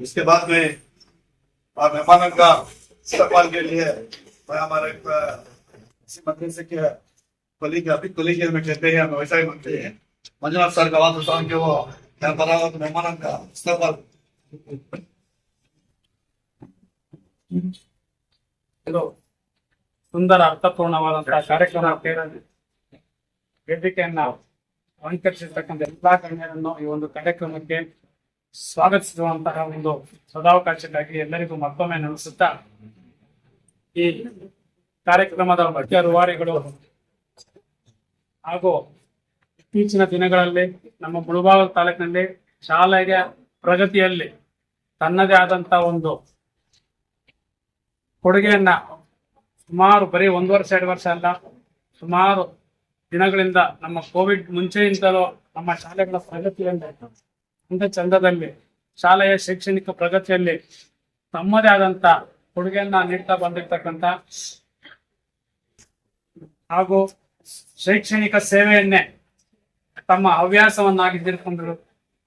इसके बाद में आप मेहमान का इस्तेमाल के लिए मैं हमारे एक, अ, इसी मंदिर से क्या कोली के अभी कोली के में कहते हैं हम वैसा ही मानते हैं मंजुनाथ सर का बात होता है कि वो यहाँ पर आए तो मेहमान का इस्तेमाल ಇದು ಸುಂದರ ಅರ್ಥಪೂರ್ಣವಾದಂತಹ ಕಾರ್ಯಕ್ರಮಕ್ಕೆ ವೇದಿಕೆಯನ್ನ ಅಲಂಕರಿಸಿರ್ತಕ್ಕಂಥ ಎಲ್ಲಾ ಗಣ್ಯರನ್ನು ಈ ಒಂದು ಕಾರ್ಯಕ್ರಮಕ್ಕೆ ಸ್ವಾಗತಿಸುವಂತಹ ಒಂದು ಸದಾವಕಾಶಕ್ಕಾಗಿ ಎಲ್ಲರಿಗೂ ಮತ್ತೊಮ್ಮೆ ನೆನೆಸುತ್ತಾ, ಈ ಕಾರ್ಯಕ್ರಮದ ಮುಖ್ಯ ರೂವಾರಿಗಳು ಹಾಗೂ ಇತ್ತೀಚಿನ ದಿನಗಳಲ್ಲಿ ನಮ್ಮ ಮುಳುಬಾಗ ತಾಲೂಕಿನಲ್ಲಿ ಶಾಲೆಗೆ ಪ್ರಗತಿಯಲ್ಲಿ ತನ್ನದೇ ಆದಂತ ಒಂದು ಕೊಡುಗೆಯನ್ನ ಸುಮಾರು ಬರೀ ಒಂದು ವರ್ಷ, ಎರಡು ವರ್ಷ ಅಲ್ಲ, ಸುಮಾರು ದಿನಗಳಿಂದ ನಮ್ಮ ಕೋವಿಡ್ ಮುಂಚೆಯಿಂದಲೂ ನಮ್ಮ ಶಾಲೆಗಳ ಪ್ರಗತಿಯಲ್ಲಿ ಅಂತ ಚಂದದಲ್ಲಿ ಶಾಲೆಯ ಶೈಕ್ಷಣಿಕ ಪ್ರಗತಿಯಲ್ಲಿ ತಮ್ಮದೇ ಆದಂತ ಕೊಡುಗೆಯನ್ನ ನೀಡ್ತಾ ಬಂದಿರ್ತಕ್ಕಂತ ಹಾಗೂ ಶೈಕ್ಷಣಿಕ ಸೇವೆಯನ್ನೇ ತಮ್ಮ ಹವ್ಯಾಸವನ್ನಾಗಿ ತಿಳ್ಕೊಂಡು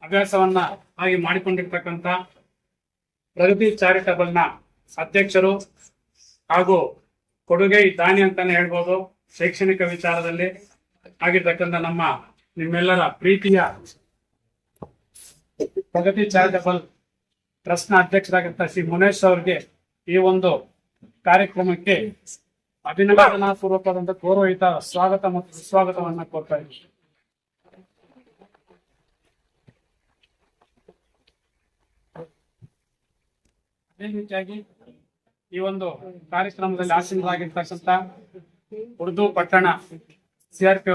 ಹವ್ಯಾಸವನ್ನ ಆಗಿ ಮಾಡಿಕೊಂಡಿರ್ತಕ್ಕಂತ ಪ್ರಗತಿ ಚಾರಿಟಬಲ್ನ ಅಧ್ಯಕ್ಷರು ಹಾಗೂ ಕೊಡುಗೆ ದಾನಿ ಅಂತಾನೆ ಹೇಳ್ಬೋದು, ಶೈಕ್ಷಣಿಕ ವಿಚಾರದಲ್ಲಿ ಆಗಿರ್ತಕ್ಕಂಥ ನಮ್ಮ ನಿಮ್ಮೆಲ್ಲರ ಪ್ರೀತಿಯ ಪ್ರಗತಿ ಚಾರಿಟಬಲ್ ಟ್ರಸ್ಟ್ನ ಅಧ್ಯಕ್ಷರಾಗಿರ್ತ ಶ್ರೀ ಮುನೇಶ್ ಅವರಿಗೆ ಈ ಒಂದು ಕಾರ್ಯಕ್ರಮಕ್ಕೆ ಅಭಿನಂದನಾ ಪೂರ್ವಕವಾದಂತಹ ಗೌರವಯುತ ಸ್ವಾಗತ ಮತ್ತು ಸುಸ್ವಾಗತವನ್ನ ಕೊಡ್ತಾ ಇದ್ದೀವಿ ಅದೇ ರೀತಿಯಾಗಿ ಈ ಒಂದು ಕಾರ್ಯಕ್ರಮದಲ್ಲಿ ಆಸೀನರಾಗಿರ್ತಕ್ಕಂಥ ಉರ್ದು ಪಟ್ಟಣ ಸಿಆರ್ಪಿ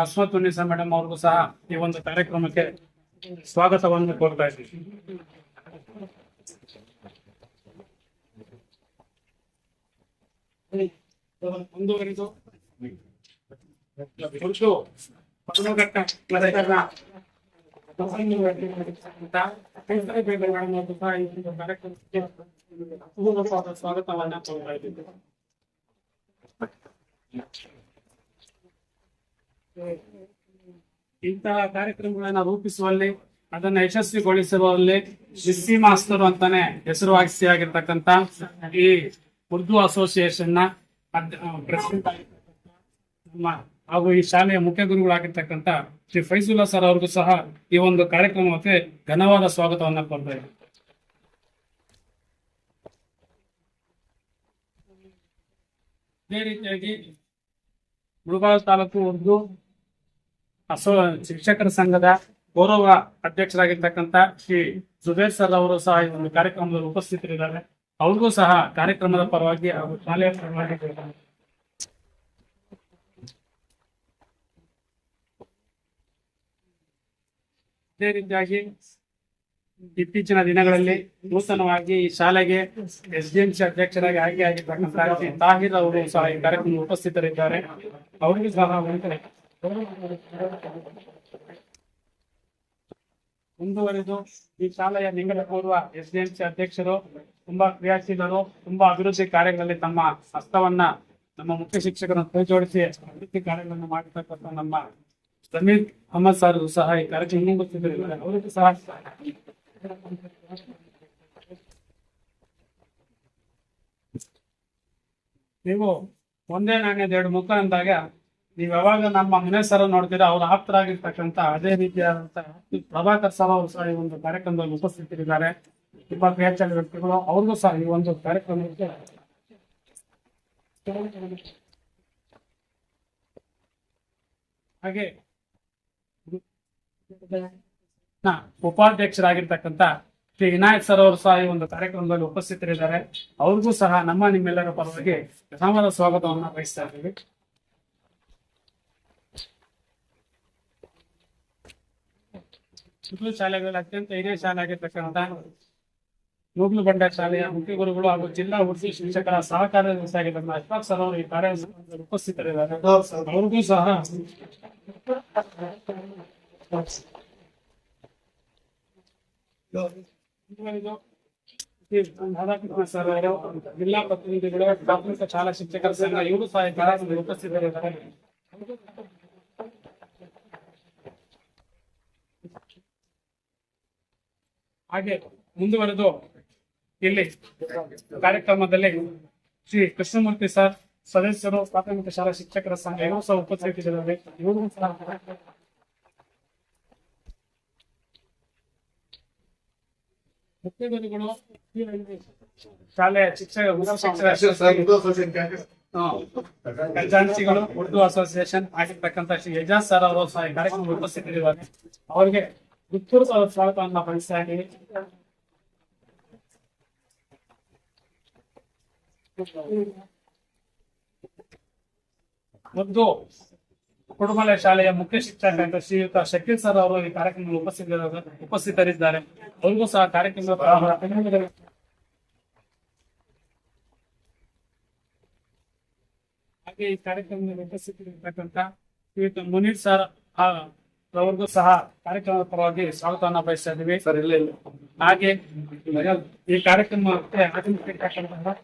ಅಸ್ಮತ್ ಉನ್ನಿಸಾ ಮೇಡಮ್ ಅವ್ರಿಗೂ ಸಹ ಈ ಒಂದು ಕಾರ್ಯಕ್ರಮಕ್ಕೆ ಸ್ವಾಗತವನ್ನು ಕೋರ್ತಾ ಇದ್ದೀವಿ ಮುಂದುವರಿದು. ಉರ್ದು ಪದಮಘಟ್ಟ ಕ್ಲಸ್ಟರ್ನ ಸ್ವಾಗತವನ್ನ ಕೋರ್ತಾ ಇದ್ದೀವಿ ಇಂತಹ ಕಾರ್ಯಕ್ರಮಗಳನ್ನ ರೂಪಿಸುವಲ್ಲಿ, ಅದನ್ನ ಯಶಸ್ವಿಗೊಳಿಸುವಲ್ಲಿ ಶಿಸ್ಸಿ ಮಾಸ್ತರು ಅಂತಾನೆ ಹೆಸರುವಾಸಿ ಆಗಿರ್ತಕ್ಕಂತ ಈ ಉರ್ದು ಅಸೋಸಿಯೇಷನ್ನ ಪ್ರೆಸಿಡೆಂಟ್ ನಮ್ಮ ಹಾಗೂ ಈ ಶಾಲೆಯ ಮುಖ್ಯ ಗುರುಗಳಾಗಿರ್ತಕ್ಕಂಥ ಶ್ರೀ ಫೈಜುಲ್ಲಾ ಸರ್ ಅವ್ರಿಗೂ ಸಹ ಈ ಒಂದು ಕಾರ್ಯಕ್ರಮಕ್ಕೆ ಘನವಾದ ಸ್ವಾಗತವನ್ನ ಕೊಡ್ತಾ ಅದೇ ರೀತಿಯಾಗಿ ಮುಳಬಾಗ ತಾಲೂಕು ಉರ್ದು ಅಸೋ ಶಿಕ್ಷಕರ ಸಂಘದ ಗೌರವ ಅಧ್ಯಕ್ಷರಾಗಿರ್ತಕ್ಕಂಥ ಶ್ರೀ ಜುಬೇರ್ ಸರ್ ಅವರು ಸಹ ಈ ಒಂದು ಕಾರ್ಯಕ್ರಮದಲ್ಲಿ ಉಪಸ್ಥಿತರಿದ್ದಾರೆ. ಅವ್ರಿಗೂ ಸಹ ಕಾರ್ಯಕ್ರಮದ ಪರವಾಗಿ ಹಾಗೂ ಶಾಲೆಯ ಪರವಾಗಿ ಅದೇ ರೀತಿಯಾಗಿ ಇತ್ತೀಚಿನ ದಿನಗಳಲ್ಲಿ ನೂತನವಾಗಿ ಈ ಶಾಲೆಗೆ ಎಸ್ ಡಿ ಎಂ ಸಿ ಅಧ್ಯಕ್ಷರಾಗಿ ಆಯ್ಕೆ ಆಗಿರ್ತಕ್ಕಂಥ ತಾಹಿರ್ ಅವರು ಸಹ ಈ ಕಾರ್ಯಕ್ರಮ ಉಪಸ್ಥಿತರಿದ್ದಾರೆ. ಅವರಿಗೂ ಸಹ ಮುಂದುವರೆದು ಈ ಶಾಲೆಯ ನಿಂಗಡ ಪೂರ್ವ ಎಸ್ ಡಿ ಎಂ ಸಿ ಅಧ್ಯಕ್ಷರು ತುಂಬಾ ಕ್ರಿಯಾಶೀಲರು, ತುಂಬಾ ಅಭಿವೃದ್ಧಿ ಕಾರ್ಯಗಳಲ್ಲಿ ತಮ್ಮ ಹಸ್ತವನ್ನ, ನಮ್ಮ ಮುಖ್ಯ ಶಿಕ್ಷಕರನ್ನು ಕೈ ಜೋಡಿಸಿ ಅಭಿವೃದ್ಧಿ ಕಾರ್ಯಗಳನ್ನು ಮಾಡಿರ್ತಕ್ಕಂಥ ನಮ್ಮ ಸಮೀರ್ ಅಹಮದ್ ಸರ್ ಸಹ ಈ ಕಾರ್ಯಕ್ರಮ ಮುಂದುವರಿಸಿದ್ದಾರೆ. ಅವರಿಗೂ ಸಹ ನೀವು ಒಂದೇ ನಾಣ್ಯದ ಎರಡು ಮುಖ ಅಂದಾಗ ನೀವ್ ಯಾವಾಗ ನಮ್ಮ ವಿನಯ್ ಸರ್ ನೋಡ್ತೀರಾ ಅವ್ರ ಆಪ್ತರಾಗಿರ್ತಕ್ಕಂಥ ಅದೇ ರೀತಿಯಾದಂತ ಪ್ರಭಾಕರ್ ಸರ್ ಅವರು ಸಹ ಈ ಒಂದು ಕಾರ್ಯಕ್ರಮದಲ್ಲಿ ಉಪಸ್ಥಿತರಿದ್ದಾರೆ. ತುಂಬಾ ಕ್ರಿಯಾಚಾರ ವ್ಯಕ್ತಿಗಳು ಅವ್ರಿಗೂ ಸಹ ಈ ಒಂದು ಕಾರ್ಯಕ್ರಮಕ್ಕೆ ಹಾಗೆ ಹಾ, ಉಪಾಧ್ಯಕ್ಷರಾಗಿರ್ತಕ್ಕಂಥ ಶ್ರೀ ವಿನಾಯಕ್ ಸರ್ ಅವರು ಸಹ ಈ ಒಂದು ಕಾರ್ಯಕ್ರಮದಲ್ಲಿ ಉಪಸ್ಥಿತರಿದ್ದಾರೆ. ಅವ್ರಿಗೂ ಸಹ ನಮ್ಮ ನಿಮ್ಮೆಲ್ಲರ ಪರವಾಗಿ ಸಮಾನ ಸ್ವಾಗತವನ್ನ ವಹಿಸ್ತಾ ಇದ್ದೀವಿ. ಸುತ್ತಲೂ ಶಾಲೆಗಳಲ್ಲಿ ಅತ್ಯಂತ ಹಿರಿಯ ಶಾಲೆ ಆಗಿರ್ತಕ್ಕಂಥ ನೂಗ್ಲು ಬಂಡ ಶಾಲೆಯ ಮುಖ್ಯ ಗುರುಗಳು ಹಾಗೂ ಜಿಲ್ಲಾ ಉಡುಪಿ ಶಿಕ್ಷಕರ ಸಹಕಾರ ಆಗಿರ್ತಕ್ಕಂಥ ಅಶ್ಫಾಕ್ ಸರ್ ಅವರು ಈ ಕಾರ್ಯ ಉಪಸ್ಥಿತರಿದ್ದಾರೆ. ಅವ್ರಿಗೂ ಸಹ ಜಿಲ್ಲಾ ಪ್ರತಿನಿಧಿಗಳು ಪ್ರಾಥಮಿಕ ಶಾಲಾ ಶಿಕ್ಷಕರ ಸಂಘ, ಇವರು ಸಹ ಕಾರ್ಯಕ್ರಮದಲ್ಲಿ ಉಪಸ್ಥಿತರಿದ್ದಾರೆ. ಹಾಗೆ ಮುಂದುವರೆದು ಇಲ್ಲಿ ಕಾರ್ಯಕ್ರಮದಲ್ಲಿ ಶ್ರೀ ಕೃಷ್ಣಮೂರ್ತಿ ಸರ್ ಸದಸ್ಯರು ಪ್ರಾಥಮಿಕ ಶಾಲಾ ಶಿಕ್ಷಕರ ಸಂಘ ಇವರು ಸಹ ಉಪಸ್ಥಿತರಿದ್ದಾರೆ ಇವರು ಸಹ ಶಾಲೆಯ ಶಿಕ್ಷಕ ಖಜಾಂಚಿಗಳು ಉರ್ದು ಅಸೋಸಿಯೇಷನ್ ಆಗಿರ್ತಕ್ಕಂಥ ಶ್ರೀ ಯಜಾಜ್ ಸರ್ ಅವರು ಸಹ ಕಾರ್ಯಕ್ರಮ ಉಪಸ್ಥಿತರಿದ್ದಾರೆ ಅವರಿಗೆ ಸ್ವಾಗತವನ್ನು ಬಯಸ್ತಾ ಇದ್ದೀವಿ ಮತ್ತು ಕುಡುಮಲೆ ಶಾಲೆಯ ಮುಖ್ಯ ಶಿಕ್ಷಕ ಶ್ರೀಯುತ ಶಕೀಲ್ ಸರ್ ಅವರು ಈ ಕಾರ್ಯಕ್ರಮದಲ್ಲಿ ಉಪಸ್ಥಿತ ಉಪಸ್ಥಿತರಿದ್ದಾರೆ. ಅವರಿಗೂ ಸಹ ಕಾರ್ಯಕ್ರಮದ ಹಾಗೆ ಈ ಕಾರ್ಯಕ್ರಮದಲ್ಲಿ ಉಪಸ್ಥಿತರಿರ್ತಕ್ಕಂಥ ಶ್ರೀಯುತ ಮುನೀರ್ ಸರ್ ಅವರಿಗೂ ಸಹ ಕಾರ್ಯಕ್ರಮದ ಪರವಾಗಿ ಸ್ವಾಗತವನ್ನ ಬಯಸ್ತಾ ಇದ್ದೀವಿ. ಸರ್ ಇಲ್ಲ ಇಲ್ಲ. ಹಾಗೆ ಈ ಕಾರ್ಯಕ್ರಮಕ್ಕೆ ಆಗಮಿಸಿರ್ತಕ್ಕಂತಹ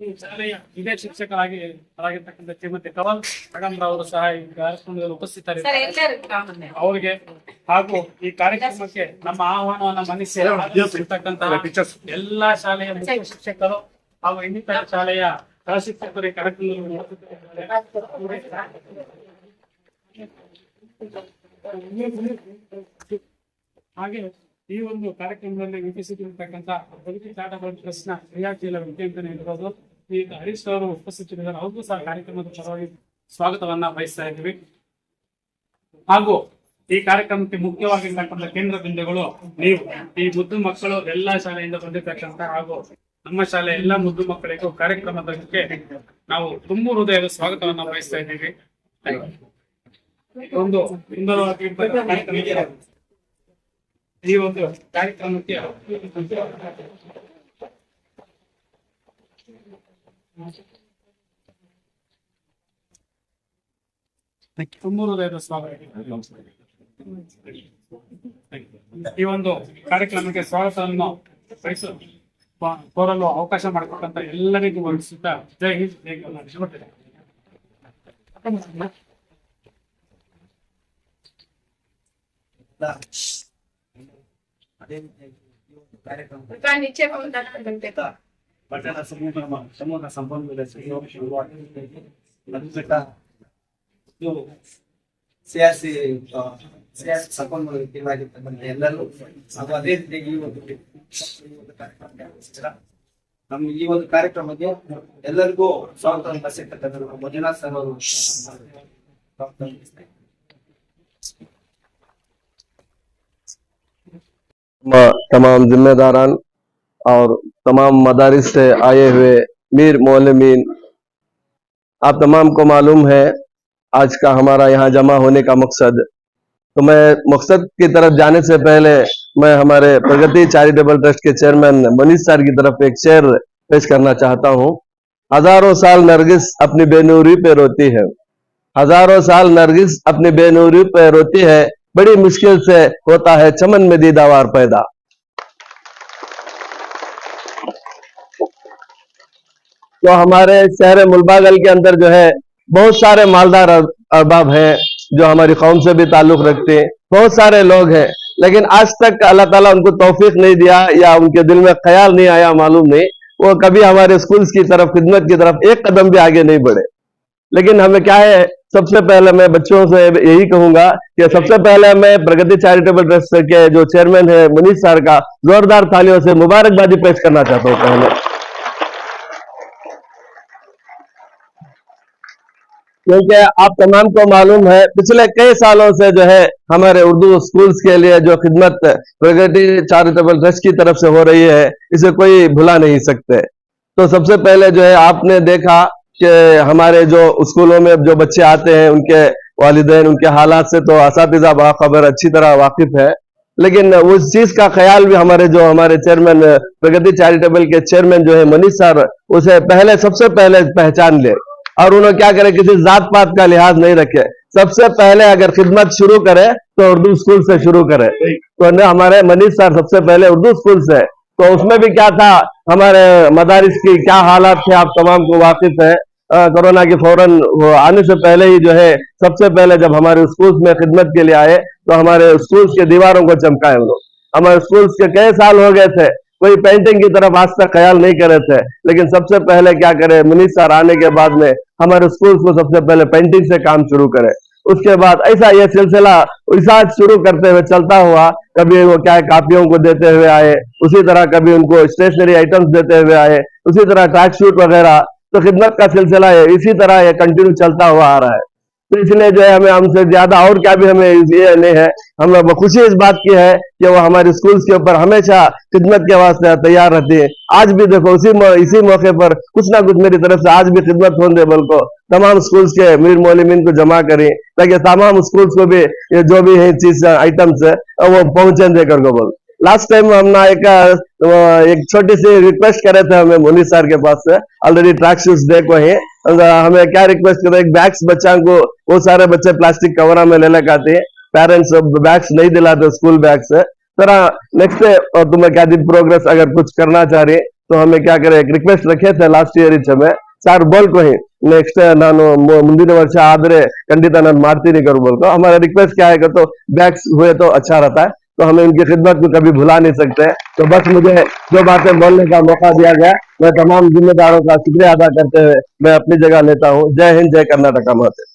ಈ ಶಾಲೆಯ ಇದೇ ಶಿಕ್ಷಕರಾಗಿ ಆಗಿರ್ತಕ್ಕಂಥ ಶ್ರೀಮತಿ ಕವಲ್ ಮೇಡಮ್ ಅವರು ಸಹ ಈ ಕಾರ್ಯಕ್ರಮದಲ್ಲಿ ಸರ್ ಉಪಸ್ಥಿತರಿದ್ದಾರೆ ಅವರಿಗೆ ಹಾಗೂ ಈ ಕಾರ್ಯಕ್ರಮಕ್ಕೆ ನಮ್ಮ ಆಹ್ವಾನವನ್ನ ಮನ್ನಿಸಿ ಟೀಚರ್ಸ್ ಎಲ್ಲಾ ಶಾಲೆಯ ಮುಖ್ಯ ಶಿಕ್ಷಕರು ಹಾಗೂ ಇನ್ನಿತರ ಶಾಲೆಯ ಸಹ ಶಿಕ್ಷಕರು ಈ ಕಾರ್ಯಕ್ರಮದಲ್ಲಿ. ಹಾಗೆ ಈ ಒಂದು ಕಾರ್ಯಕ್ರಮದಲ್ಲಿ ವೀಕ್ಷಿಸಿರ್ತಕ್ಕಂಥ ಪ್ರಗತಿ ಟಾಟಾ ಟ್ರಸ್ಟ್ನ ಕ್ರಿಯಾಶೀಲ ವಿದ್ಯಾರ್ಥಿ ಇರೋದು ಈ ಹರೀಶ್ ಅವರು ಉಪಸ್ಥಿತರಿದ್ದಾರೆ ಅವ್ರಿಗೂ ಸಹ ಕಾರ್ಯಕ್ರಮದ ಪರವಾಗಿ ಸ್ವಾಗತವನ್ನ ಬಯಸ್ತಾ ಇದ್ದೀವಿ ಹಾಗೂ ಈ ಕಾರ್ಯಕ್ರಮಕ್ಕೆ ಮುಖ್ಯವಾಗಿರ್ತಕ್ಕಂಥ ಕೇಂದ್ರ ಬಿಂದುಗಳು ನೀವು, ಈ ಮುದ್ದು ಮಕ್ಕಳು ಎಲ್ಲಾ ಶಾಲೆಯಿಂದ ಬಂದಿರತಕ್ಕಂತ ಹಾಗೂ ನಮ್ಮ ಶಾಲೆ ಎಲ್ಲಾ ಮುದ್ದು ಮಕ್ಕಳಿಗೂ ಕಾರ್ಯಕ್ರಮದಕ್ಕೆ ನಾವು ತುಂಬು ಹೃದಯದ ಸ್ವಾಗತವನ್ನ ಬಯಸ್ತಾ ಇದ್ದೀವಿ ಒಂದು ಸುಂದರವಾಗಿ. ಈ ಒಂದು ಕಾರ್ಯಕ್ರಮಕ್ಕೆ ಈ ಒಂದು ಕಾರ್ಯಕ್ರಮಕ್ಕೆ ಸ್ವಾಗತವನ್ನು ಬಯಸು ಕೋರಲು ಅವಕಾಶ ಮಾಡಿಕೊಟ್ಟಂತ ಎಲ್ಲರಿಗೂ ವಂದಿಸುತ್ತಾ ಜೈ ಹಿಂದ್ ಜೈ ಕರ್ನಾಟಕ ಅದೇ ಕಾರ್ಯಕ್ರಮ का नीचे हम डाल सकते हैं ಪಟ್ಟಣ ಸಮೂಹ ಸಮೂಹ ಸಂಪನ್ಮೂಲ ಅದ್ಭುತ ಇದು ಸಿಯಾಸಿ ಆ, ಸಿಯಾಸಿ ಸಂಪನ್ಮೂಲ ವ್ಯಕ್ತಿಗಳಾಗಿರ್ತಕ್ಕಂಥ ಎಲ್ಲರೂ ಹಾಗೂ ಅದೇ ರೀತಿಯಾಗಿ ಈ ಒಂದು ಈ ಒಂದು ಕಾರ್ಯಕ್ರಮಕ್ಕೆ ಆಗಮಿಸಿದ್ದೀರಾ. ನಮ್ಮ ಈ ಒಂದು ಕಾರ್ಯಕ್ರಮಕ್ಕೆ ಎಲ್ಲರಿಗೂ ಸ್ವಾಗತವನ್ನು ಬಯಸಿರ್ತಕ್ಕಂಥ ಮಂಜುನಾಥ್ ಸರ್ ಅವರು ಸ್ವಾಗತವನ್ನು ಬಯಸ್ತಾ ಇದ್ದೀನಿ. म- तमाम जिम्मेदारान और तमाम मदारिस से आए हुए मीर मोलमीन आप तमाम को मालूम है, आज का हमारा यहाँ जमा होने का मकसद। तो मैं मकसद की तरफ़ जाने से पहले मैं हमारे प्रगति चैरिटेबल ट्रस्ट के चेयरमैन मनीष सर की तरफ़ एक शेर पेश करना चाहता हूँ। हज़ारों साल नरगिस अपनी बेनूरी पे रोती है। हज़ारों साल नरगिस अपनी बेनूरी पे रोती है, बड़ी मुश्किल से होता है चमन में दीदावार पैदा। तो हमारे शहर मुलबागल के अंदर जो है, बहुत सारे मालदार अर- अरबाब हैं, जो हमारी कौम से भी ताल्लुक रखते हैं। बहुत सारे लोग हैं, लेकिन आज तक अल्लाह ताला उनको तौफीक नहीं दिया या उनके दिल में ख्याल नहीं आया, मालूम नहीं। वो कभी हमारे स्कूल्स की तरफ़, खिदमत की तरफ़ एक कदम भी आगे नहीं बढ़े। लेकिन हमें क्या है, सबसे पहले मैं बच्चों से यही कहूँगा कि सबसे पहले मैं प्रगति चैरिटेबल ट्रस्ट के जो चेयरमैन है मनीष सर का जोरदार तालियों से मुबारकबादी पेश करना चाहता हूँ पहले। क्योंकि आप तमाम को मालूम है, पिछले कई सालों से जो है हमारे उर्दू स्कूल्स के लिए जो खिदमत प्रगति चैरिटेबल ट्रस्ट की तरफ़ से हो रही है, इसे कोई भुला नहीं सकते। तो सबसे पहले जो है आपने देखा कि हमारे जो स्कूलों में जो बच्चे आते हैं, उनके वालिदैन, उनके हालात से तो इस बाखबर अच्छी तरह वाकिफ है। लेकिन उस चीज़ का ख्याल भी हमारे जो हमारे चेयरमैन, प्रगति चैरिटेबल के चेयरमैन जो है मनीष सर, उसे पहले, सबसे पहले पहचान ले। और उन्होंने क्या करे, किसी जात पात का लिहाज नहीं रखे। सबसे पहले अगर खिदमत शुरू करे तो उर्दू स्कूल से शुरू करे। तो हमारे मनीष सर सबसे पहले उर्दू स्कूल से। तो उसमें भी क्या था, हमारे मदारिस की क्या हालात थे, आप तमाम को वाकिफ है। कोरोना के फ़ौरन आने से पहले ही जो है, सबसे पहले जब हमारे स्कूल्स में खिदमत के लिए आए तो हमारे स्कूल्स के दीवारों को चमकाए लोग। हमारे स्कूल्स के कई साल हो गए थे कोई पेंटिंग की तरफ़ आज तक ख्याल नहीं करे थे, लेकिन सबसे पहले क्या करे, मुनीष सर आने के बाद में हमारे स्कूल को सबसे पहले पेंटिंग से काम शुरू करे। उसके बाद ऐसा ये सिलसिला ऐसा शुरू करते हुए चलता हुआ, कभी वो क्या है, कापियों को देते हुए आए, उसी तरह कभी उनको स्टेशनरी आइटम्स देते हुए आए, उसी तरह ट्रैक सूट वगैरह। तो खिदमत का सिलसिला है इसी तरह ये कंटिन्यू चलता हुआ आ रहा है। तो इसलिए जो है हमें हमसे ज़्यादा और क्या भी हमें ये नहीं है। हमें वो खुशी इस बात की है कि वो हमारे स्कूल्स के ऊपर हमेशा खिदमत के वास्ते तैयार रहती है। आज भी देखो उसी मौ, इसी मौके पर कुछ ना कुछ मेरी तरफ़ से आज भी खिदमत होने बल को। तमाम स्कूल्स के मीर मोलिमिन को जमा करें ताकि तमाम स्कूल्स को भी ये जो भी है चीज़ आइटम्स है वो पहुँचे देकर को बोल। लास्ट टाइम हमने एक एक छोटी सी रिक्वेस्ट करे थे हमें मोनी सर के पास से। ऑलरेडी ट्रैक शूज़ देखो ही। अ, हमें क्या रिक्वेस्ट करे एक बैग्स बच्चा को वो सारे बच्चे प्लास्टिक कवरा में ले लेके आते हैं पेरेंट्स बैग्स नहीं दिलाते स्कूल बैग्स तरह नेक्स्ट तुम्हें क्या दिन प्रोग्रेस अगर कुछ करना चाह रही तो हमें क्या करे एक रिक्वेस्ट रखे थे ಲಾಸ್ಟ್ ಇಯರ್ ಇಚ್ಛೆ ಸರ್ ಬೋಲ್ಕೊ ही नेक्स्ट ನಾನು ಮು- ಮುಂದಿನ ವರ್ಷ ಆದ್ರೆ ಖಂಡಿತ ನಾನು ಮಾಡ್ತೀನಿ कर बोल को हमारा रिक्वेस्ट क्या है कि तो बैग्स हुए तो हम इनकी खिदमत को कभी भुला नहीं सकते। तो बस मुझे जो बातें बोलने का मौका दिया गया, मैं तमाम जिम्मेदारों का शुक्रिया अदा करते हुए मैं अपनी जगह लेता हूँ। जय हिंद, जय कर्नाटका, माते